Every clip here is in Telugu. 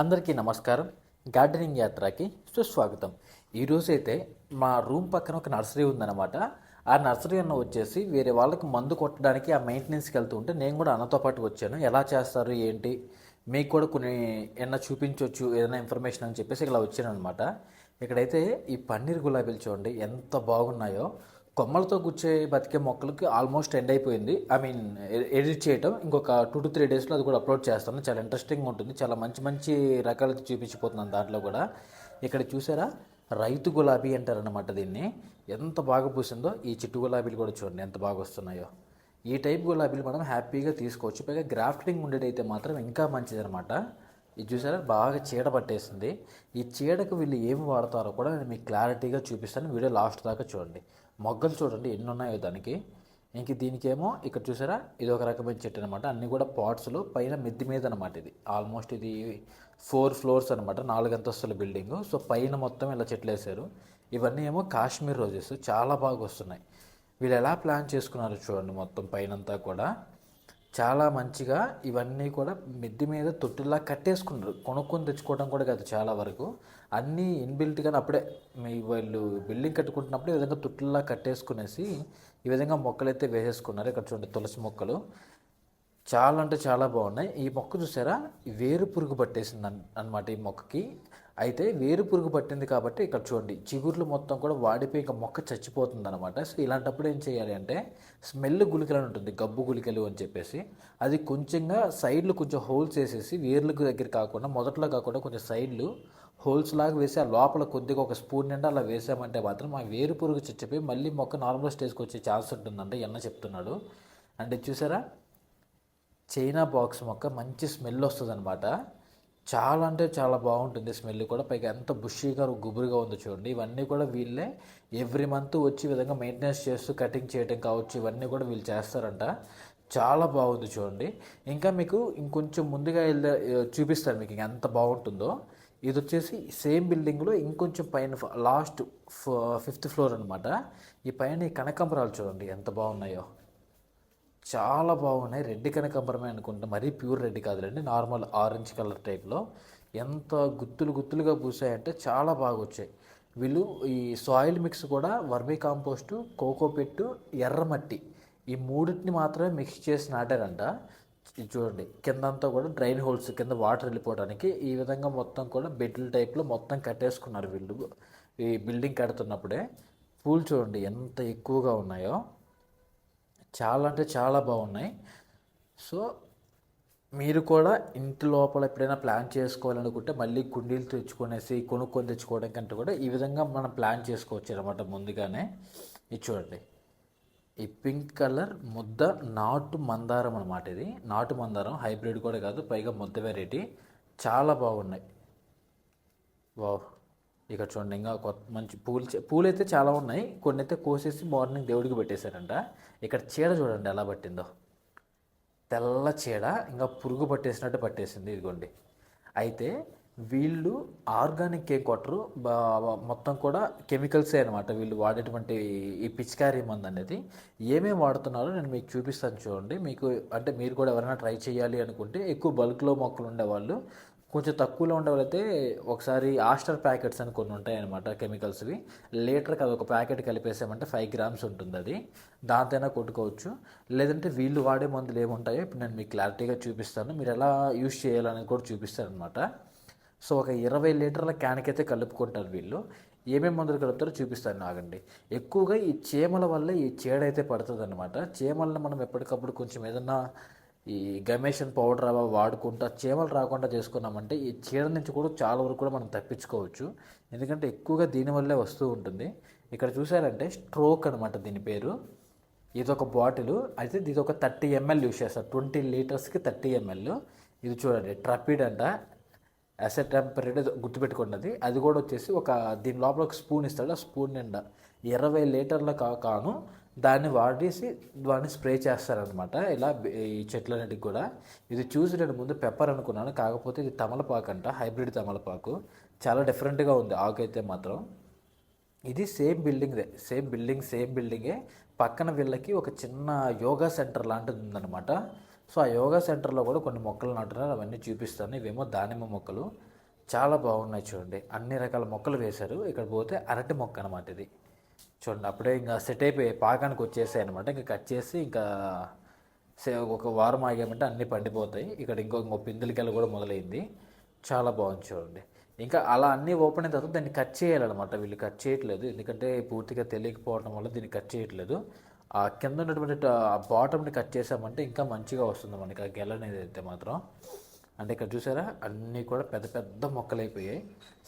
అందరికీ నమస్కారం. గార్డెనింగ్ యాత్రకి సుస్వాగతం. ఈరోజు అయితే మా రూమ్ పక్కన ఒక నర్సరీ ఉందన్నమాట. ఆ నర్సరీ అన్న వచ్చేసి వేరే వాళ్ళకి మందు కొట్టడానికి ఆ మెయింటెనెన్స్కి వెళ్తూ ఉంటే నేను కూడా అన్నతో పాటు వచ్చాను. ఎలా చేస్తారు ఏంటి? మీకు కూడా కొన్ని ఏమన్నా చూపించవచ్చు ఏదైనా ఇన్ఫర్మేషన్ అని చెప్పేసి ఇలా వచ్చాను అనమాట ఇక్కడైతే ఈ పన్నీర్ గులాబీలు చూడండి ఎంత బాగున్నాయో. కొమ్మలతో కూర్చే బతికే మొక్కలకి ఆల్మోస్ట్ ఎండ్ అయిపోయింది. ఐ మీన్ ఎడిట్ చేయటం ఇంకొక టూ టు త్రీ డేస్లో అది కూడా అప్లోడ్ చేస్తాను. చాలా ఇంట్రెస్టింగ్ ఉంటుంది. చాలా మంచి మంచి రకాలు చూపించిపోతున్నాను దాంట్లో కూడా. ఇక్కడ చూసారా? రైతు గులాబీ అంటారనమాట దీన్ని. ఎంత బాగా పూసిందో ఈ చిట్టు గులాబీలు కూడా చూడండి ఎంత బాగా వస్తున్నాయో. ఈ టైప్ గులాబీలు మనం హ్యాపీగా తీసుకోవచ్చు. పైగా గ్రాఫ్టింగ్ ఉండేదైతే మాత్రం ఇంకా మంచిదనమాట ఇది చూసారా? బాగా చీడ పట్టేసింది. ఈ చీడకు వీళ్ళు ఏమి వాడతారో కూడా నేను మీకు క్లారిటీగా చూపిస్తాను. వీడియో లాస్ట్ దాకా చూడండి. మొగ్గలు చూడండి ఎన్ని ఉన్నాయో దానికి. ఇంక దీనికేమో ఇక్కడ చూసారా? ఇది ఒక రకమైన చెట్టు అనమాట అన్నీ కూడా పాట్స్లో పైన మిద్ది మీద అనమాట ఇది. ఆల్మోస్ట్ ఇది ఫోర్ ఫ్లోర్స్ అనమాట నాలుగు అంతస్తుల బిల్డింగ్ సో పైన మొత్తం ఇలా చెట్లు వేశారు. ఇవన్నీ ఏమో కాశ్మీర్ రోజెస్ చాలా బాగా వస్తున్నాయి. వీళ్ళు ఎలా ప్లాన్ చేసుకున్నారు చూడండి మొత్తం పైనంతా కూడా. చాలా మంచిగా ఇవన్నీ కూడా మిద్ది మీద తొట్టిలా కట్టేసుకున్నారు కొనుక్కొని తెచ్చుకోవడం కూడా కాదు చాలా వరకు. అన్నీ ఇన్బిల్ట్గానే అప్పుడే మీ వాళ్ళు బిల్డింగ్ కట్టుకుంటున్నప్పుడు ఈ విధంగా తొట్టిలా కట్టేసుకునేసి ఈ విధంగా మొక్కలైతే వేసేసుకున్నారు. ఇక్కడ చూడండి తులసి మొక్కలు. చాలా అంటే చాలా బాగున్నాయి. ఈ మొక్క చూసారా? వేరు పురుగు పట్టేసింది అన్- అన్నమాట ఈ మొక్కకి. అయితే వేరు పురుగు పట్టింది కాబట్టి ఇక్కడ చూడండి చిగుర్లు మొత్తం కూడా వాడిపోయి ఇంకా మొక్క చచ్చిపోతుంది అనమాట సో ఇలాంటప్పుడు ఏం చేయాలి అంటే స్మెల్ గుళికలు ఉంటుంది గబ్బు గుళికలు అని చెప్పేసి. అది కొంచెంగా సైడ్లు కొంచెం హోల్స్ వేసేసి వేర్లకు దగ్గర కాకుండా మొదట్లో కాకుండా కొంచెం సైడ్లు హోల్స్ లాగా వేసి ఆ లోపల కొద్దిగా ఒక స్పూన్ నిండా అలా వేసామంటే మాత్రం ఆ వేరు పురుగు చచ్చిపోయి మళ్ళీ మొక్క నార్మల్ స్టేజ్కి వచ్చే ఛాన్స్ ఉంటుందంటే ఎన్న చెప్తున్నాడు. అంటే చూసారా? చైనా బాక్స్ మొక్క మంచి స్మెల్ వస్తుంది అనమాట చాలా అంటే చాలా బాగుంటుంది స్మెల్ కూడా. పైగా ఎంత బుషీగా గుబురుగా ఉందో చూడండి. ఇవన్నీ కూడా వీళ్ళే ఎవ్రీ మంత్ వచ్చి విధంగా మెయింటెనెన్స్ చేస్తూ కటింగ్ చేయడం కావచ్చు ఇవన్నీ కూడా వీళ్ళు చేస్తారంట. చాలా బాగుంది చూడండి. ఇంకా మీకు ఇంకొంచెం ముందుగా వెళ్ళే చూపిస్తాను మీకు ఎంత బాగుంటుందో. ఇది వచ్చేసి సేమ్ బిల్డింగ్లో ఇంకొంచెం పైన లాస్ట్ ఫిఫ్త్ ఫ్లోర్ అనమాట ఈ పైన ఈ కనకాంబరాలు చూడండి ఎంత బాగున్నాయో. చాలా బాగున్నాయి. రెడ్ కనకాంబరమే అనుకుంటా మరీ ప్యూర్ రెడ్ కాదులేండి నార్మల్ ఆరెంజ్ కలర్ టైప్లో ఎంత గుత్తులు గుత్తులుగా పూసాయంటే చాలా బాగా వచ్చాయి వీళ్ళు ఈ సాయిల్ మిక్స్ కూడా వర్మీ కాంపోస్టు కోకోపెట్టు ఎర్రమట్టి ఈ మూడింటిని మాత్రమే మిక్స్ చేసి నాటారంట. చూడండి కిందంతా కూడా డ్రైన్ హోల్స్ కింద వాటర్ వెళ్ళిపోవడానికి ఈ విధంగా మొత్తం కూడా బెడ్ల టైప్లో మొత్తం కట్టేసుకున్నారు వీళ్ళు. ఈ బిల్డింగ్ కడుతున్నప్పుడే. పూలు చూడండి ఎంత ఎక్కువగా ఉన్నాయో. చాలా అంటే చాలా బాగున్నాయి. సో మీరు కూడా ఇంటి లోపల ఎప్పుడైనా ప్లాన్ చేసుకోవాలనుకుంటే మళ్ళీ కుండీలు తెచ్చుకొనేసి కొనుక్కొని తెచ్చుకోవడం కంటే కూడా ఈ విధంగా మనం ప్లాన్ చేసుకోవచ్చు అనమాట ముందుగానే. ఇది చూడండి. ఈ పింక్ కలర్ ముద్ద నాటు మందారం అనమాట ఇది. నాటు మందారం హైబ్రిడ్ కూడా కాదు పైగా ముద్ద వెరైటీ చాలా బాగున్నాయి. వావ్. ఇక్కడ చూడండి ఇంకా కొత్త మంచి పూలు పూలు అయితే చాలా ఉన్నాయి. కొన్ని అయితే కోసేసి మార్నింగ్ దేవుడికి పెట్టేశారంట. ఇక్కడ చీడ చూడండి ఎలా పట్టిందో. తెల్ల చీడ ఇంకా పురుగు పట్టేసినట్టు పట్టేసింది ఇదిగోండి. అయితే వీళ్ళు ఆర్గానిక్ ఏం కొట్టరు మొత్తం కూడా కెమికల్సే అనమాట వీళ్ళు వాడేటువంటి ఈ పిచికారీ మందు అనేది ఏమేమి వాడుతున్నారో నేను మీకు చూపిస్తాను చూడండి. మీకు అంటే మీరు కూడా ఎవరైనా ట్రై చేయాలి అనుకుంటే ఎక్కువ బల్క్లో మొక్కలు ఉండేవాళ్ళు కొంచెం తక్కువలో ఉండే ఒకసారి ఆస్టర్ ప్యాకెట్స్ అని కొన్ని ఉంటాయి అనమాట కెమికల్స్వి. లీటర్కి అది ఒక ప్యాకెట్ కలిపేసామంటే ఫైవ్ గ్రామ్స్ ఉంటుంది అది దాంతోనే కొట్టుకోవచ్చు. లేదంటే వీళ్ళు వాడే మందులు ఏముంటాయో ఇప్పుడు నేను మీకు క్లారిటీగా చూపిస్తాను. మీరు ఎలా యూజ్ చేయాలనేది కూడా చూపిస్తాను అనమాట సో ఒక ఇరవై లీటర్ల క్యాన్కి అయితే కలుపుకుంటారు వీళ్ళు. ఏమేమి మందులు కలుపుతారో చూపిస్తాను ఆగండి. ఎక్కువగా ఈ చీమల వల్ల ఈ చీడ అయితే పడుతుంది అనమాట చీమలను మనం ఎప్పటికప్పుడు కొంచెం ఏదన్నా ఈ గమేషన్ పౌడర్ అవి వాడుకుంటా చీమలు రాకుండా చేసుకున్నామంటే ఈ చీడ నుంచి కూడా చాలా వరకు కూడా మనం తప్పించుకోవచ్చు. ఎందుకంటే ఎక్కువగా దీనివల్లే వస్తూ ఉంటుంది. ఇక్కడ చూసారంటే స్ట్రోక్ అనమాట దీని పేరు. ఇది ఒక బాటిల్. అయితే ఇది ఒక థర్టీ ఎంఎల్ యూస్ చేస్తారు. ట్వంటీ లీటర్స్కి థర్టీ ఎంఎల్. ఇది చూడండి ట్రపిడ్ అంట. అసెట్ టెంపరేట్ గుర్తుపెట్టుకున్నది. అది కూడా వచ్చేసి ఒక దీని లోపల ఒక స్పూన్ ఇస్తాడు. ఆ స్పూన్ నిండా ఇరవై లీటర్ల కా కాను దాన్ని వాడేసి దాన్ని స్ప్రే చేస్తారనమాట ఇలా ఈ చెట్లన్నిటికి కూడా. ఇది చూసి నేను ముందు పెప్పర్ అనుకున్నాను. కాకపోతే ఇది తమలపాకు అంట. హైబ్రిడ్ తమలపాకు. చాలా డిఫరెంట్గా ఉంది. ఆకు అయితే మాత్రం. ఇది సేమ్ బిల్డింగ్దే. సేమ్ బిల్డింగ్ సేమ్ బిల్డింగే. పక్కన వీళ్ళకి ఒక చిన్న యోగా సెంటర్ లాంటిది ఉందన్నమాట. సో ఆ యోగా సెంటర్లో కూడా కొన్ని మొక్కలు నాటున్నారు. అవన్నీ చూపిస్తాను. ఇవేమో దానిమ్మ మొక్కలు. చాలా బాగున్నాయి చూడండి. అన్ని రకాల మొక్కలు వేశారు. ఇక్కడ పోతే అరటి మొక్క అనమాట ఇది. చూడండి అప్పుడే ఇంకా సెట్ అయిపోయి పాకానికి వచ్చేసాయి అనమాట ఇంకా కట్ చేసి ఇంకా ఒక వారం ఆగామంటే అన్నీ పండిపోతాయి. ఇక్కడ ఇంకో ఇంకో పిందెలకెళ్ళ కూడా మొదలైంది. చాలా బాగుంది చూడండి. ఇంకా అలా అన్నీ ఓపెన్ అయిన తర్వాత దాన్ని కట్ చేయాలన్నమాట. వీళ్ళు కట్ చేయట్లేదు. ఎందుకంటే పూర్తిగా తెలియకపోవడం వల్ల దీన్ని కట్ చేయట్లేదు. ఆ కింద ఉన్నటువంటి ఆ బాటమ్ని కట్ చేసామంటే ఇంకా మంచిగా వస్తుంది మనకి. ఆ గెల అనేది అయితే మాత్రం. అంటే ఇక్కడ చూసారా? అన్నీ కూడా పెద్ద పెద్ద మొక్కలు అయిపోయాయి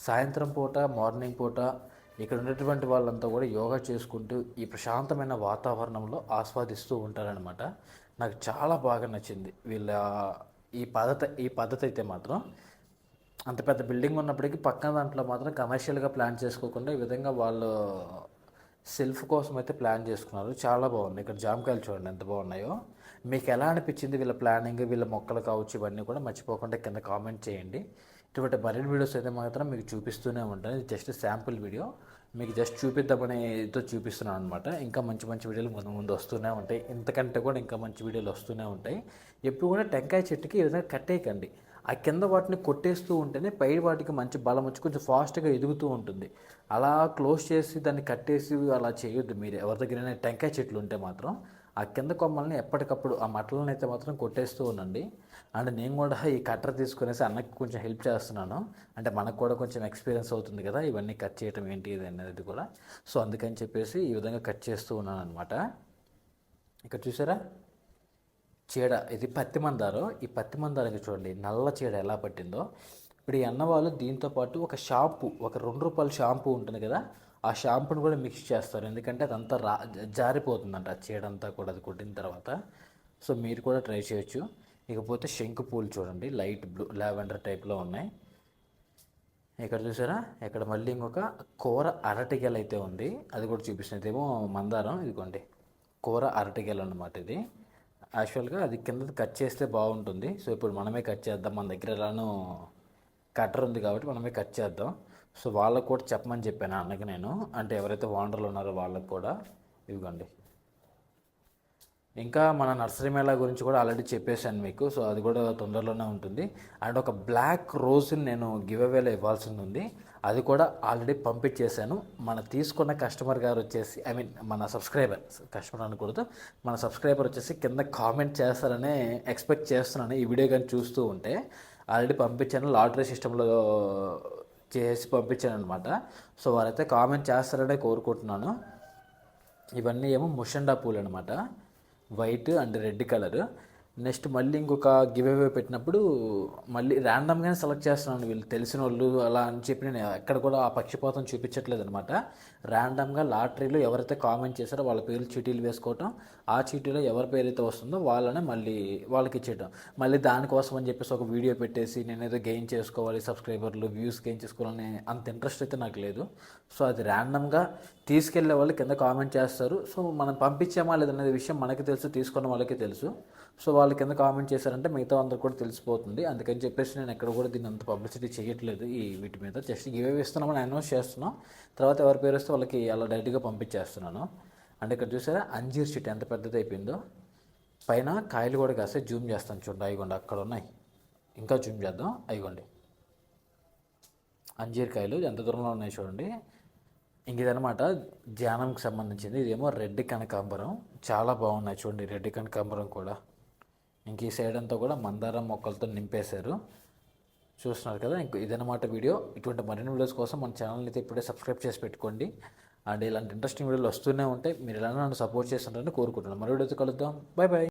సాయంత్రం పూట మార్నింగ్ పూట ఇక్కడ ఉన్నటువంటి వాళ్ళంతా కూడా యోగా చేసుకుంటూ ఈ ప్రశాంతమైన వాతావరణంలో ఆస్వాదిస్తూ ఉంటారనమాట నాకు చాలా బాగా నచ్చింది. వీళ్ళ ఈ పద్ధతి ఈ పద్ధతి అయితే మాత్రం అంత పెద్ద బిల్డింగ్ ఉన్నప్పటికీ పక్కన దాంట్లో మాత్రం కమర్షియల్గా ప్లాన్ చేసుకోకుండా ఈ విధంగా వాళ్ళు సెల్ఫ్ కోసం అయితే ప్లాన్ చేసుకున్నారు. చాలా బాగుంది. ఇక్కడ జామకాయలు చూడండి ఎంత బాగున్నాయో. మీకు ఎలా అనిపించింది వీళ్ళ ప్లానింగ్ వీళ్ళ మొక్కలు కావచ్చు ఇవన్నీ కూడా మర్చిపోకుండా కింద కామెంట్ చేయండి. ఇటువంటి మరిన్ని వీడియోస్ అయితే మాత్రం మీకు చూపిస్తూనే ఉంటాను. ఇది జస్ట్ శాంపుల్ వీడియో మీకు జస్ట్ చూపిద్దామని ఇదో చూపిస్తున్నాను అనమాట ఇంకా మంచి మంచి వీడియోలు ముందు ముందు వస్తూనే ఉంటాయి. ఇంతకంటే కూడా ఇంకా మంచి వీడియోలు వస్తూనే ఉంటాయి. ఎప్పుడు కూడా టెంకాయ చెట్టుకి ఈ విధంగా కట్టేయకండి ఆ కింద వాటిని కొట్టేస్తూ ఉంటేనే పై వాటికి మంచి బలం వచ్చి కొంచెం ఫాస్ట్గా ఎదుగుతూ ఉంటుంది. అలా క్లోజ్ చేసి దాన్ని కట్టేసి అలా చేయొద్దు మీరు. ఎవరి దగ్గరైనా టెంకాయ చెట్లు ఉంటే మాత్రం ఆ కింద కొమ్మల్ని ఎప్పటికప్పుడు ఆ మట్టలను అయితే మాత్రం కొట్టేస్తూ ఉండండి. అండ్ నేను కూడా ఈ కట్టర్ తీసుకునేసి అన్నకి కొంచెం హెల్ప్ చేస్తున్నాను. అంటే మనకు కూడా కొంచెం ఎక్స్పీరియన్స్ అవుతుంది కదా ఇవన్నీ కట్ చేయటం ఏంటి ఇది అనేది కూడా. సో అందుకని చెప్పేసి ఈ విధంగా కట్ చేస్తూ ఉన్నాను అనమాట ఇక్కడ చూసారా? చీడ ఇది పత్తి మందారం. ఈ పత్తి మందారానికి చూడండి నల్ల చీడ ఎలా పట్టిందో. ఇప్పుడు ఈ అన్న వాళ్ళు దీంతో పాటు ఒక షాంపూ ఒక రెండు రూపాయల షాంపూ ఉంటుంది కదా ఆ షాంపూని కూడా మిక్స్ చేస్తారు. ఎందుకంటే అదంతా రా జారిపోతుందంట ఆ చీడంతా కూడా అది కొట్టిన తర్వాత. సో మీరు కూడా ట్రై చేయొచ్చు. ఇకపోతే శంకు పూలు చూడండి లైట్ బ్లూ లావెండర్ టైప్లో ఉన్నాయి. ఇక్కడ చూసారా? ఇక్కడ మళ్ళీ ఇంకొక కూర అరటిగెల అయితే ఉంది. అది కూడా చూపిస్తుంది ఏమో మందారం ఇదిగోండి. కూర అరటిగెల అనమాట ఇది. యాక్చువల్గా అది కింద కట్ చేస్తే బాగుంటుంది. సో ఇప్పుడు మనమే కట్ చేద్దాం. మన దగ్గర ఎలానో కట్టర్ ఉంది కాబట్టి మనమే కట్ చేద్దాం. సో వాళ్ళకు కూడా చెప్పమని చెప్పాను అన్నకి నేను. అంటే ఎవరైతే ఓనర్లు ఉన్నారో వాళ్ళకు కూడా. ఇదిగోండి. ఇంకా మన నర్సరీ మేళా గురించి కూడా ఆల్రెడీ చెప్పేశాను మీకు సో అది కూడా తొందరలోనే ఉంటుంది. అండ్ ఒక బ్లాక్ రోజ్ని నేను గివ్ అవేలో ఇవ్వాల్సింది ఉంది. అది కూడా ఆల్రెడీ పంపించేశాను. మన తీసుకున్న కస్టమర్ గారు వచ్చేసి ఐ మీన్ మన సబ్స్క్రైబర్ కస్టమర్ అనకూడదు మన సబ్స్క్రైబర్ వచ్చేసి కింద కామెంట్ చేస్తారనే ఎక్స్పెక్ట్ చేస్తున్నాను. ఈ వీడియో కానీ చూస్తూ ఉంటే ఆల్రెడీ పంపించాను. లాటరీ సిస్టంలో చేసి పంపించాను అనమాట సో వారైతే కామెంట్ చేస్తారనే కోరుకుంటున్నాను. ఇవన్నీ ఏమో ముషండా పూలు అనమాట white and red colour next మళ్ళీ ఇంకొక గివ్ అవే పెట్టినప్పుడు మళ్ళీ ర్యాండమ్గానే సెలెక్ట్ చేస్తున్నాను. వీళ్ళు తెలిసిన వాళ్ళు అలా అని చెప్పి నేను ఎక్కడ కూడా ఆ పక్షపాతం చూపించట్లేదు అనమాట ర్యాండమ్గా లాటరీలో ఎవరైతే కామెంట్ చేశారో వాళ్ళ పేర్లు చీటీలు వేసుకోవటం ఆ చీటీలో ఎవరి పేరు అయితే వస్తుందో వాళ్ళనే మళ్ళీ వాళ్ళకి ఇచ్చేయటం. మళ్ళీ దానికోసం అని చెప్పేసి ఒక వీడియో పెట్టేసి నేను ఏదో గెయిన్ చేసుకోవాలి సబ్స్క్రైబర్లు వ్యూస్ గెయిన్ చేసుకోవాలని అంత ఇంట్రెస్ట్ అయితే నాకు లేదు. సో అది ర్యాండమ్గా తీసుకెళ్ళే వాళ్ళు కింద కామెంట్ చేస్తారు. సో మనం పంపించామా లేదనేది విషయం మనకి తెలుసు తీసుకున్న వాళ్ళకి తెలుసు. సో వాళ్ళు కింద కామెంట్ చేశారంటే మిగతా అందరు కూడా తెలిసిపోతుంది. అందుకని చెప్పేసి నేను ఎక్కడ కూడా దీన్ని అంత పబ్లిసిటీ చేయట్లేదు ఈ వీటి మీద. జస్ట్ ఇవే ఇస్తున్నామని అనౌన్స్ చేస్తున్నాం. తర్వాత ఎవరి పేరు వస్తే వాళ్ళకి అలా డైరెక్ట్గా పంపించేస్తున్నాను. అంటే ఇక్కడ చూసారా అంజీర్ చెట్టు ఎంత పెద్దది అయిపోయిందో. పైన కాయలు కూడా కాస్తే జూమ్ చేస్తాను చూడండి. అయిగోండి అక్కడ ఉన్నాయి. ఇంకా జూమ్ చేద్దాం. అయిగోండి అంజీర్ కాయలు ఎంత దూరంలో ఉన్నాయి చూడండి. ఇంక ఇదనమాట ధ్యానంకి సంబంధించింది. ఇదేమో రెడ్ కనకాంబరం. చాలా బాగున్నాయి చూడండి రెడ్ కనకాంబరం కూడా. ఇంక ఈ సైడ్ అంతా కూడా మందారం మొక్కలతో నింపేశారు. చూస్తున్నారు కదా ఇంక ఇదన్నమాట వీడియో. ఇటువంటి మరిన్ని వీడియోస్ కోసం మన ఛానల్ని అయితే ఇప్పుడే సబ్స్క్రైబ్ చేసి పెట్టుకోండి. అండ్ ఇలాంటి ఇంట్రెస్టింగ్ వీడియోలు వస్తూనే ఉంటాయి. మీరు ఎలా నన్ను సపోర్ట్ చేస్తుంటారని కోరుకుంటున్నాను. మరో వీడియోతో కలుద్దాం. Bye bye